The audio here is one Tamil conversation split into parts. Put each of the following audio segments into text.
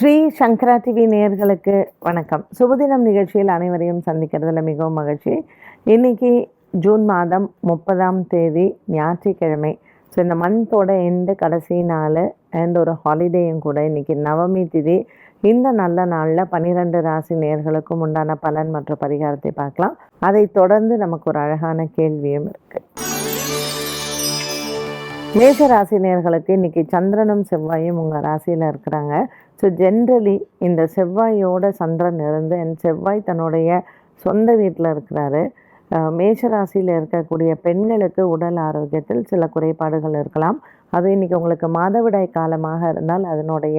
ஸ்ரீ சங்கரா டிவி நேயர்களுக்கு வணக்கம். சுபதினம் நிகழ்ச்சியில் அனைவரையும் சந்திக்கிறதுல மிகவும் மகிழ்ச்சி. இன்னைக்கு ஜூன் மாதம் முப்பதாம் தேதி ஞாயிற்றுக்கிழமை. ஸோ இந்த மந்தோட எண்டு கடைசி நாள் அண்ட் ஒரு ஹாலிடேயும் கூட இன்றைக்கி நவமி திதி. இந்த நல்ல நாளில் பன்னிரெண்டு ராசி நேயர்களுக்கும் உண்டான பலன் மற்றும் பரிகாரத்தை பார்க்கலாம். அதை தொடர்ந்து நமக்கு ஒரு அழகான கேள்வியும் இருக்குது மேச ராசி நேர்களுக்கு இன்னைக்கு சந்திரனும் செவ்வாயும் உங்கள் ராசியில் இருக்கிறாங்க. ஸோ ஜென்ரலி இந்த செவ்வாயோட சந்திரன் இருந்து என் செவ்வாய் தன்னுடைய சொந்த வீட்டில் இருக்கிறாரு. மேஷராசியில் இருக்கக்கூடிய பெண்களுக்கு உடல் ஆரோக்கியத்தில் சில குறைபாடுகள் இருக்கலாம். அது இன்றைக்கி உங்களுக்கு மாதவிடாய் காலமாக இருந்தால் அதனுடைய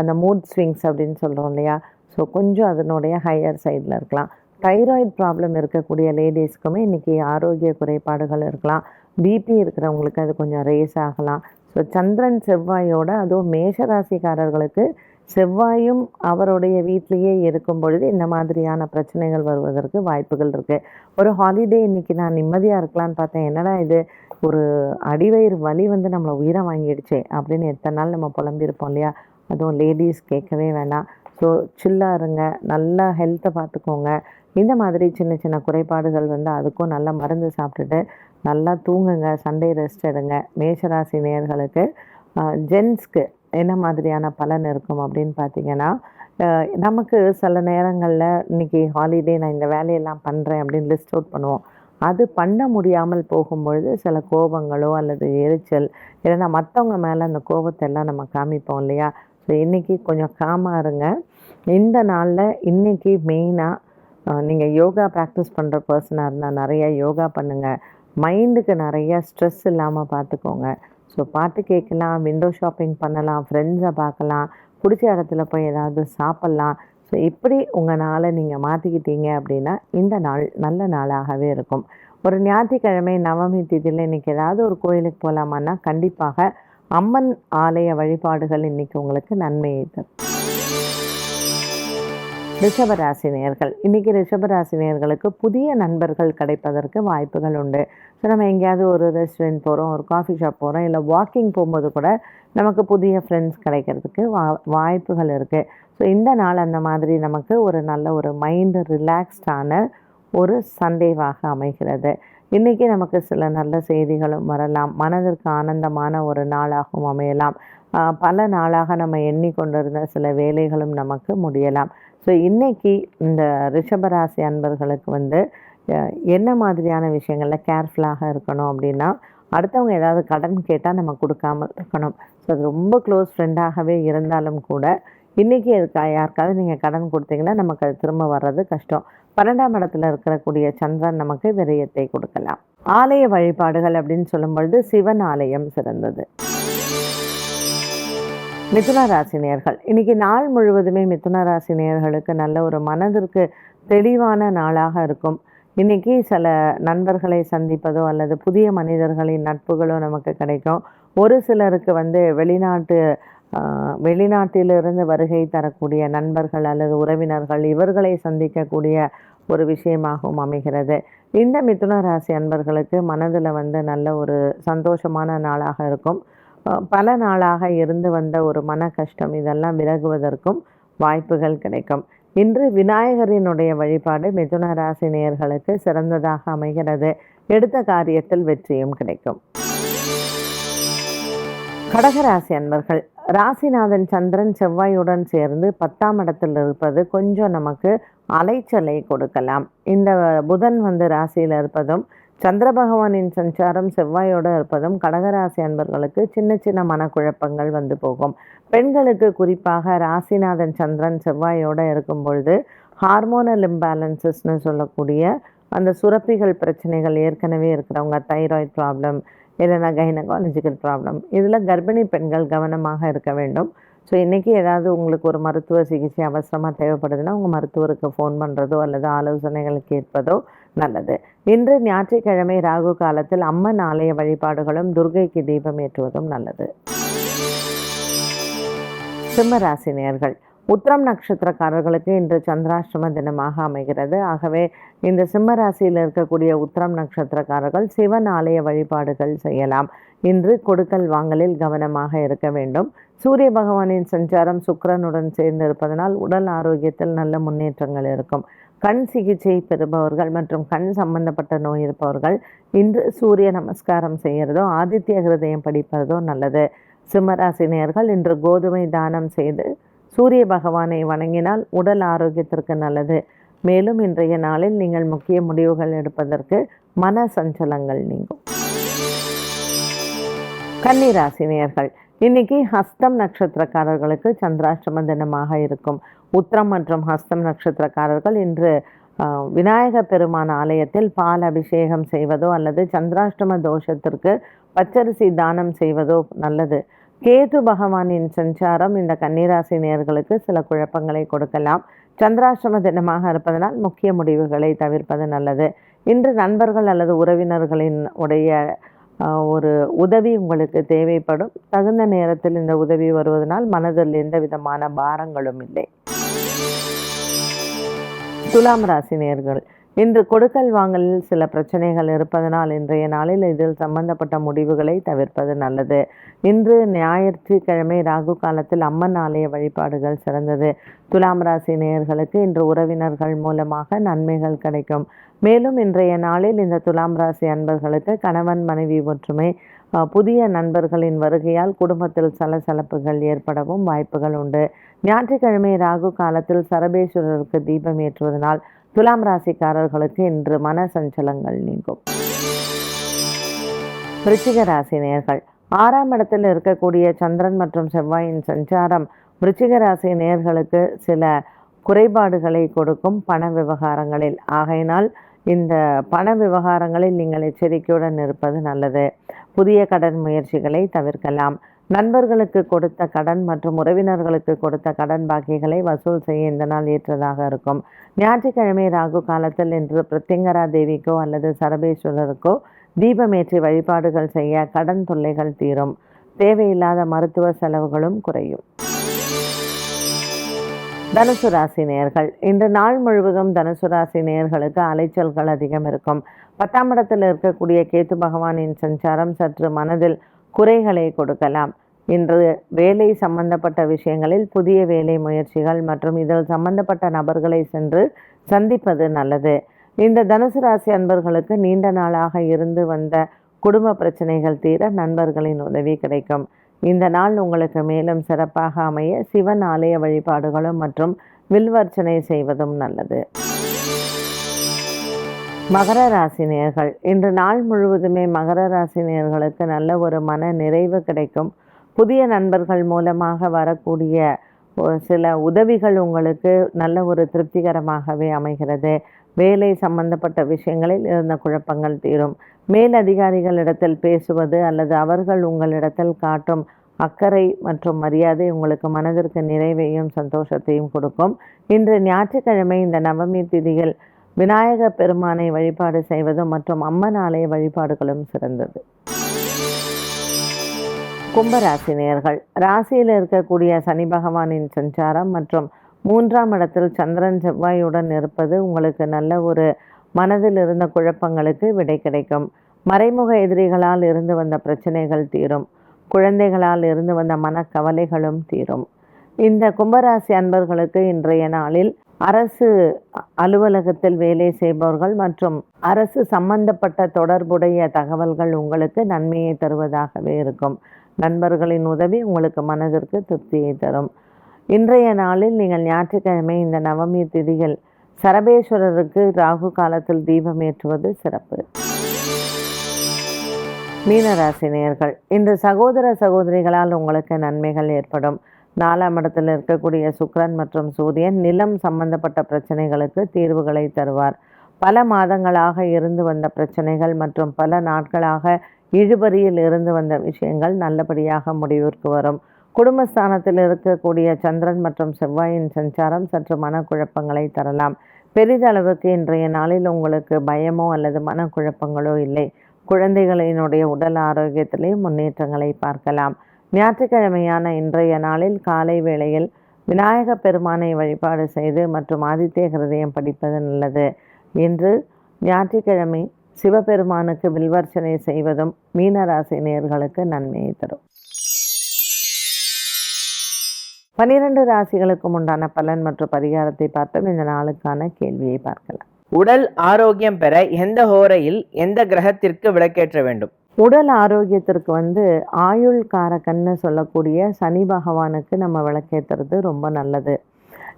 அந்த மூட் ஸ்விங்ஸ் அப்படின்னு சொல்கிறோம் இல்லையா? ஸோ கொஞ்சம் அதனுடைய ஹையர் சைடில் இருக்கலாம். தைராய்டு ப்ராப்ளம் இருக்கக்கூடிய லேடிஸ்க்குமே இன்றைக்கி ஆரோக்கிய குறைபாடுகள் இருக்கலாம். பிபி இருக்கிறவங்களுக்கு அது கொஞ்சம் ரேஸ் ஆகலாம். ஸோ சந்திரன் செவ்வாயோட அதுவும் மேஷராசிக்காரர்களுக்கு செவ்வாயும் அவருடைய வீட்டிலேயே இருக்கும் பொழுது இந்த மாதிரியான பிரச்சனைகள் வருவதற்கு வாய்ப்புகள் இருக்குது ஒரு ஹாலிடே இன்னைக்கு நான் நிம்மதியாக இருக்கலான்னு பார்த்தேன். என்னடா இது? ஒரு அடிவயிறு வலி வந்து நம்மளை உயிரை வாங்கிடுச்சே அப்படின்னு எத்தனை நாள் நம்ம புலம்பியிருப்போம் இல்லையா? அதுவும் லேடிஸ் கேட்கவே வேணாம். ஸோ சில்லாக இருங்க. நல்லா ஹெல்த்தை பார்த்துக்கோங்க. இந்த மாதிரி சின்ன சின்ன குறைபாடுகள் வந்து அதுக்கும் நல்லா மருந்து சாப்பிட்டுட்டு நல்லா தூங்குங்க சண்டே ரெஸ்ட் எடுங்க. மேஷராசி நேர்களுக்கு ஜென்ஸ்க்கு என்ன மாதிரியான பலன் இருக்கும் அப்படின்னு பார்த்தீங்கன்னா நமக்கு சில நேரங்களில் இன்னைக்கு ஹாலிடே நான் இந்த வேலையெல்லாம் பண்ணுறேன் அப்படின்னு லிஸ்ட் அவுட் பண்ணுவோம். அது பண்ண முடியாமல் போகும்பொழுது சில கோபங்களோ அல்லது எரிச்சல் இல்லைன்னா மற்றவங்க மேலே அந்த கோபத்தை எல்லாம் நம்ம காமிப்போம் இல்லையா? ஸோ இன்றைக்கி கொஞ்சம் காமாக இருங்க. இந்த நாளில் இன்றைக்கி மெயினாக நீங்கள் யோகா ப்ராக்டிஸ் பண்ணுற பர்சனாக இருந்தால் நிறையா யோகா பண்ணுங்கள் மைண்டுக்கு நிறையா ஸ்ட்ரெஸ் இல்லாமல் பார்த்துக்கோங்க ஸோ பாட்டு கேட்கலாம் விண்டோ ஷாப்பிங் பண்ணலாம் ஃப்ரெண்ட்ஸை பார்க்கலாம் பிடிச்ச இடத்துல போய் ஏதாவது சாப்பிட்லாம். ஸோ இப்படி உங்கள் நாளை நீங்கள் மாற்றிக்கிட்டீங்க அப்படின்னா இந்த நாள் நல்ல நாளாகவே இருக்கும். ஒரு ஞாயிற்றுக்கிழமை நவமி திதியில் இன்றைக்கி ஏதாவது ஒரு கோயிலுக்கு போகலாமான்னா கண்டிப்பாக அம்மன் ஆலய வழிபாடுகள் இன்றைக்கி உங்களுக்கு நன்மையை தரும். ரிஷபராசினியர்கள். இன்றைக்கி ரிஷபராசினியர்களுக்கு புதிய நண்பர்கள் கிடைப்பதற்கு வாய்ப்புகள் உண்டு. ஸோ நம்ம எங்கேயாவது ஒரு ரெஸ்டாரண்ட் போகிறோம் ஒரு காஃபி ஷாப் போகிறோம் இல்லை வாக்கிங் போகும்போது கூட நமக்கு புதிய ஃப்ரெண்ட்ஸ் கிடைக்கிறதுக்கு வா வாய்ப்புகள் இருக்குது ஸோ இந்த நாள் அந்த மாதிரி நமக்கு ஒரு நல்ல ஒரு மைண்டு ரிலாக்ஸ்டான ஒரு சண்டேவாக அமைகிறது. இன்றைக்கி நமக்கு சில நல்ல செய்திகளும் வரலாம். மனதிற்கு ஆனந்தமான ஒரு நாளாகவும் அமையலாம். பல நாளாக நம்ம எண்ணிக்கொண்டிருந்த சில வேலைகளும் நமக்கு முடியலாம். ஸோ இன்றைக்கி இந்த ரிஷபராசி அன்பர்களுக்கு வந்து என்ன மாதிரியான விஷயங்களில் கேர்ஃபுல்லாக இருக்கணும் அப்படின்னா அடுத்தவங்க ஏதாவது கடன் கேட்டால் நம்ம கொடுக்காம இருக்கணும். ஸோ அது ரொம்ப க்ளோஸ் ஃப்ரெண்டாகவே இருந்தாலும் கூட இன்றைக்கி அதுக்கு யாருக்காவது நீங்கள் கடன் கொடுத்தீங்கன்னா நமக்கு அது திரும்ப வர்றது கஷ்டம். பன்னெண்டாம் இடத்துல இருக்கக்கூடிய சந்திரன் நமக்கு விரயத்தை கொடுக்கலாம். ஆலய வழிபாடுகள் அப்படின்னு சொல்லும் பொழுது சிவன் ஆலயம் சிறந்தது. மிதுன ராசி நேயர்கள் இன்னைக்கு நாள் முழுவதுமே மிதுன ராசி நல்ல ஒரு மனதிற்கு தெளிவான நாளாக இருக்கும். இன்னைக்கு சில நண்பர்களை சந்திப்பதோ அல்லது புதிய மனிதர்களின் நட்புகளோ நமக்கு கிடைக்கும். ஒரு சிலருக்கு வந்து வெளிநாட்டு வெளிநாட்டிலிருந்து வருகை தரக்கூடிய நண்பர்கள் அல்லது உறவினர்கள் இவர்களை சந்திக்கக்கூடிய ஒரு விஷயமாகவும் அமைகிறது. இந்த மிதுன ராசி அன்பர்களுக்கு மனதில் வந்து நல்ல ஒரு சந்தோஷமான நாளாக இருக்கும். பல நாளாக இருந்து வந்த ஒரு மன கஷ்டம். இதெல்லாம் விலகுவதற்கும் வாய்ப்புகள் கிடைக்கும். இன்று விநாயகரினுடைய வழிபாடு மிதுன ராசி நேயர்களுக்கு சிறந்ததாக அமைகிறது. எடுத்த காரியத்தில் வெற்றியும் கிடைக்கும். கடகராசி அன்பர்கள் ராசிநாதன் சந்திரன் செவ்வாயுடன் சேர்ந்து பத்தாம் இடத்தில் இருப்பது கொஞ்சம் நமக்கு அலைச்சலை கொடுக்கலாம். இந்த புதன் வந்து ராசியில் இருப்பதும் சந்திர பகவானின் சஞ்சாரம் செவ்வாயோடு இருப்பதும் கடகராசி அன்பர்களுக்கு சின்ன சின்ன மனக்குழப்பங்கள் வந்து போகும். பெண்களுக்கு குறிப்பாக ராசிநாதன் சந்திரன் செவ்வாயோடு இருக்கும் பொழுது ஹார்மோனல் இம்பேலன்சஸ்னு சொல்லக்கூடிய அந்த சுரப்பிகள் பிரச்சனைகள் ஏற்கனவே இருக்கிறவங்க தைராய்டு ப்ராப்ளம் இல்லைன்னா கைனகாலஜிக்கல் ப்ராப்ளம் இதில் கர்ப்பிணி பெண்கள் கவனமாக இருக்க வேண்டும். ஸோ இன்றைக்கி ஏதாவது உங்களுக்கு ஒரு மருத்துவ சிகிச்சை அவசரமாக தேவைப்படுதுன்னா உங்கள் மருத்துவருக்கு ஃபோன் பண்ணுறதோ அல்லது ஆலோசனைகள் கேட்பதோ நல்லது. இன்று ஞாயிற்றுக்கிழமை ராகு காலத்தில் அம்மன் ஆலய வழிபாடுகளும் துர்கைக்கு தீபம் ஏற்றுவதும் நல்லது. சிம்மராசினியர்கள் உத்திரம் நட்சத்திரக்காரர்களுக்கு இன்று சந்திராஷ்டம தினமாக அமைகிறது. ஆகவே இந்த சிம்ம ராசியில் இருக்கக்கூடிய உத்திரம் நட்சத்திரக்காரர்கள் சிவன் ஆலய வழிபாடுகள் செய்யலாம். இன்று கொடுக்கல் வாங்கலில் கவனமாக இருக்க வேண்டும். சூரிய பகவானின் சஞ்சாரம் சுக்கிரனுடன் சேர்ந்து இருப்பதனால் உடல் ஆரோக்கியத்தில் நல்ல முன்னேற்றங்கள் இருக்கும். கண் சிகிச்சை பெறுபவர்கள் மற்றும் கண் சம்பந்தப்பட்ட நோய் இருப்பவர்கள் இன்று சூரிய நமஸ்காரம் செய்கிறதோ ஆதித்ய ஹிருதயம் படிப்பதோ நல்லது. சிம்மராசினியர்கள் இன்று கோதுமை தானம் செய்து சூரிய பகவானை வணங்கினால் உடல் ஆரோக்கியத்திற்கு நல்லது. மேலும் இன்றைய நாளில் நீங்கள் முக்கிய முடிவுகள் எடுப்பதற்கு மன சஞ்சலங்கள் நீங்கும். கன்னிராசினியர்கள். இன்னைக்கு ஹஸ்தம் நட்சத்திரக்காரர்களுக்கு சந்திராஷ்டம தினமாக இருக்கும். உத்திரம் மற்றும் ஹஸ்தம் நட்சத்திரக்காரர்கள் இன்று விநாயகர் விநாயக பெருமான் ஆலயத்தில் பால் அபிஷேகம் செய்வதோ அல்லது சந்திராஷ்டம தோஷத்திற்கு பச்சரிசி தானம் செய்வதோ நல்லது. கேது பகவானின் சஞ்சாரம் இந்த கன்னிராசி நேர்களுக்கு சில குழப்பங்களை கொடுக்கலாம். சந்திராஷ்டம தினமாக இருப்பதனால் முக்கிய முடிவுகளை தவிர்ப்பது நல்லது. இன்று நண்பர்கள் அல்லது உறவினர்களின் உடைய ஒரு உதவி உங்களுக்கு தேவைப்படும். தகுந்த நேரத்தில் இந்த உதவி வருவதனால் மனதில் எந்த விதமான பாரங்களும் இல்லை. துலாம் ராசி நேர்கள் இன்று கொடுக்கல் வாங்கலில் சில பிரச்சனைகள் இருப்பதனால் இன்றைய நாளில் இதில் சம்பந்தப்பட்ட முடிவுகளை தவிர்ப்பது நல்லது. இன்று ஞாயிற்றுக்கிழமை ராகு காலத்தில் அம்மன் ஆலய வழிபாடுகள் சிறந்தது. துலாம் ராசி நேயர்களுக்கு இன்று உறவினர்கள் மூலமாக நன்மைகள் கிடைக்கும். மேலும் இன்றைய நாளில் இந்த துலாம் ராசி அன்பர்களுக்கு கணவன் மனைவி ஒற்றுமை புதிய நண்பர்களின் வருகையால் குடும்பத்தில் சலசலப்புகள் ஏற்படவும் வாய்ப்புகள் உண்டு. ஞாயிற்றுக்கிழமை ராகு காலத்தில் சரபேஸ்வரருக்கு தீபம் ஏற்றுவதனால் துலாம் ராசிக்காரர்களுக்கு இன்று மன சஞ்சலங்கள் நீங்கும். விருச்சிக ராசி நேயர்கள் ஆறாம் இடத்தில் இருக்கக்கூடிய சந்திரன் மற்றும் செவ்வாயின் சஞ்சாரம் விருச்சிக ராசி நேயர்களுக்கு சில குறைபாடுகளை கொடுக்கும் பண விவகாரங்களில். ஆகையினால் இந்த பண விவகாரங்களில் நீங்கள் எச்சரிக்கையுடன் இருப்பது நல்லது. புதிய கடன் முயற்சிகளை தவிர்க்கலாம். நண்பர்களுக்கு கொடுத்த கடன் மற்றும் உறவினர்களுக்கு கொடுத்த கடன் பாக்கிகளை வசூல் செய்ய இந்த நாள் ஏற்றதாக இருக்கும். ஞாயிற்றுக்கிழமை ராகு காலத்தில் இன்று பிரத்யங்கரா தேவிக்கோ அல்லது சரபேஸ்வரருக்கோ தீபமேற்றி வழிபாடுகள் செய்ய கடன் தொல்லைகள் தீரும். தேவையில்லாத மருத்துவ செலவுகளும் குறையும். தனுசு ராசி நேயர்கள் இன்று நாள் முழுவதும் தனுசு ராசி நேயர்களுக்கு அலைச்சல்கள் அதிகம் இருக்கும். பத்தாம் இடத்தில் இருக்கக்கூடிய கேத்து பகவானின் சஞ்சாரம் சற்று மனதில் குறைகளை கொடுக்கலாம். இன்று வேலை சம்பந்தப்பட்ட விஷயங்களில் புதிய வேலை முயற்சிகள் மற்றும் இதில் சம்பந்தப்பட்ட நபர்களை சென்று சந்திப்பது நல்லது. இந்த தனுசு ராசி அன்பர்களுக்கு நீண்ட நாளாக இருந்து வந்த குடும்ப பிரச்சனைகள் தீர நண்பர்களின் உதவி கிடைக்கும். இந்த நாள் உங்களுக்கு மேலும் சிறப்பாக அமைய சிவன் ஆலய வழிபாடுகளும் மற்றும் வில்வர்ச்சனை செய்வதும் நல்லது. மகர ராசினியர்கள் இன்று நாள் முழுவதுமே மகர ராசினியர்களுக்கு நல்ல ஒரு மன நிறைவு கிடைக்கும். புதிய நண்பர்கள் மூலமாக வரக்கூடிய ஒரு சில உதவிகள் உங்களுக்கு நல்ல ஒரு திருப்திகரமாகவே அமைகிறது. வேலை சம்பந்தப்பட்ட விஷயங்களில் இருந்த குழப்பங்கள் தீரும். மேல் அதிகாரிகளிடத்தில் பேசுவது அல்லது அவர்கள் உங்களிடத்தில் காட்டும் அக்கறை மற்றும் மரியாதை உங்களுக்கு மனதிற்கு நிறைவையும் சந்தோஷத்தையும் கொடுக்கும். இன்று ஞாயிற்றுக்கிழமை இந்த நவமி திதியில் விநாயக பெருமானை வழிபாடு செய்வதும் மற்றும் அம்மன் ஆலய வழிபாடுகளும் சிறந்தது. கும்பராசி நேயர்கள் ராசியில் இருக்கக்கூடிய சனி பகவானின் சஞ்சாரம் மற்றும் மூன்றாம் இடத்தில் சந்திரன் செவ்வாயுடன் இருப்பது உங்களுக்கு நல்ல ஒரு மனதில் இருந்த குழப்பங்களுக்கு விடை கிடைக்கும். மறைமுக எதிரிகளால் இருந்து வந்த பிரச்சனைகள் தீரும். குழந்தைகளால் இருந்து வந்த மனக்கவலைகளும் தீரும். இந்த கும்பராசி அன்பர்களுக்கு இன்றைய நாளில் அரசு அலுவலகத்தில் வேலை செய்பவர்கள் மற்றும் அரசு சம்பந்தப்பட்ட தொடர்புடைய தகவல்கள் உங்களுக்கு நன்மையை தருவதாகவே இருக்கும். நண்பர்களின் உதவி உங்களுக்கு மனதிற்கு திருப்தியை தரும். இன்றைய நாளில் நீங்கள் ஞாயிற்றுக்கிழமை இந்த நவமி திதியில் சரபேஸ்வரருக்கு ராகு காலத்தில் தீபம் ஏற்றுவது சிறப்பு. மீனராசினியர்கள் இன்று சகோதர சகோதரிகளால் உங்களுக்கு நன்மைகள் ஏற்படும். நாலாம் இடத்தில் இருக்கக்கூடிய சுக்ரன் மற்றும் சூரியன் நிலம் சம்பந்தப்பட்ட பிரச்சனைகளுக்கு தீர்வுகளை தருவார். பல மாதங்களாக இருந்து வந்த பிரச்சனைகள் மற்றும் பல நாட்களாக இழுபறியில் இருந்து வந்த விஷயங்கள் நல்லபடியாக முடிவிற்கு வரும். குடும்பஸ்தானத்தில் இருக்கக்கூடிய சந்திரன் மற்றும் செவ்வாயின் சஞ்சாரம் சற்று மனக்குழப்பங்களை தரலாம். பெரிதளவுக்கு இன்றைய நாளில் உங்களுக்கு பயமோ அல்லது மனக்குழப்பங்களோ இல்லை. குழந்தைகளினுடைய உடல் ஆரோக்கியத்திலே முன்னேற்றங்களை பார்க்கலாம். ஞாயிற்றுக்கிழமையான இன்றைய நாளில் காலை வேளையில் விநாயக பெருமானை வழிபாடு செய்து மற்றும் ஆதித்ய ஹிருதயம் படிப்பது நல்லது. இன்று ஞாயிற்றுக்கிழமை சிவபெருமானுக்கு வில்வர்ச்சனை செய்வதும் மீனராசி நேர்களுக்கு நன்மையை தரும். பனிரெண்டு ராசிகளுக்கும் உண்டான பலன் மற்றும் பரிகாரத்தை பார்த்தோம் இந்த நாளுக்கான கேள்வியை பார்க்கலாம். உடல் ஆரோக்கியம் பெற எந்த ஹோரையில் எந்த கிரகத்திற்கு விளக்கேற்ற வேண்டும்? உடல் ஆரோக்கியத்திற்கு வந்து ஆயுள் காரகன்னு சொல்லக்கூடிய சனி பகவானுக்கு நம்ம விளக்கேற்றுறது ரொம்ப நல்லது.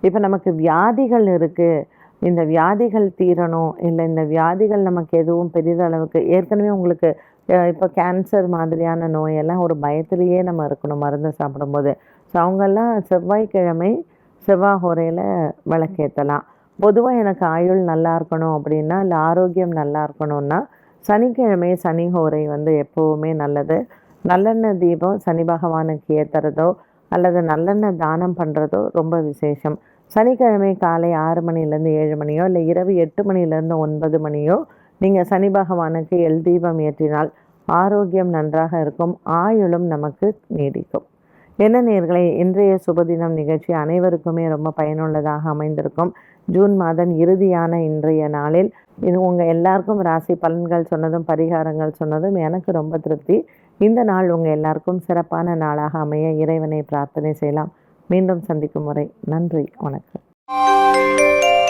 இப்போ நமக்கு வியாதிகள் இருக்குது இந்த வியாதிகள் தீரணும். இல்லை இந்த வியாதிகள் நமக்கு எதுவும் பெரிதளவுக்கு ஏற்கனவே உங்களுக்கு இப்போ கேன்சர் மாதிரியான நோயெல்லாம் ஒரு பயத்திலேயே நம்ம இருக்கணும் மருந்து சாப்பிடும்போது. ஸோ அவங்கெல்லாம் செவ்வாய்க்கிழமை செவ்வாய் விளக்கேற்றலாம் பொதுவாக எனக்கு ஆயுள் நல்லா இருக்கணும் அப்படின்னா இல்லை ஆரோக்கியம் நல்லா இருக்கணும்னா சனிக்கிழமை சனி ஹோரை வந்து எப்போவுமே நல்லது. நல்லெண்ணெய் தீபம் சனி பகவானுக்கு ஏற்றுறதோ அல்லது நல்லெண்ணெய் தானம் பண்ணுறதோ ரொம்ப விசேஷம். சனிக்கிழமை காலை ஆறு மணிலேருந்து ஏழு மணியோ இல்லை இரவு எட்டு மணிலேருந்து ஒன்பது மணியோ நீங்கள் சனி பகவானுக்கு எல் தீபம் ஏற்றினால் ஆரோக்கியம் நன்றாக இருக்கும் ஆயுளும் நமக்கு நீடிக்கும். என்ன நேர்களை இன்றைய சுபதினம் நிகழ்ச்சி அனைவருக்குமே ரொம்ப பயனுள்ளதாக அமைந்திருக்கும். ஜூன் மாதம் இறுதியான இன்றைய நாளில் இது உங்கள் எல்லாருக்கும் ராசி பலன்கள் சொன்னதும் பரிகாரங்கள் சொன்னதும் எனக்கு ரொம்ப திருப்தி. இந்த நாள் உங்கள் எல்லாருக்கும் சிறப்பான நாளாக அமைய இறைவனை பிரார்த்தனை செய்யலாம். மீண்டும் சந்திக்கும் முறை. நன்றி. வணக்கம்.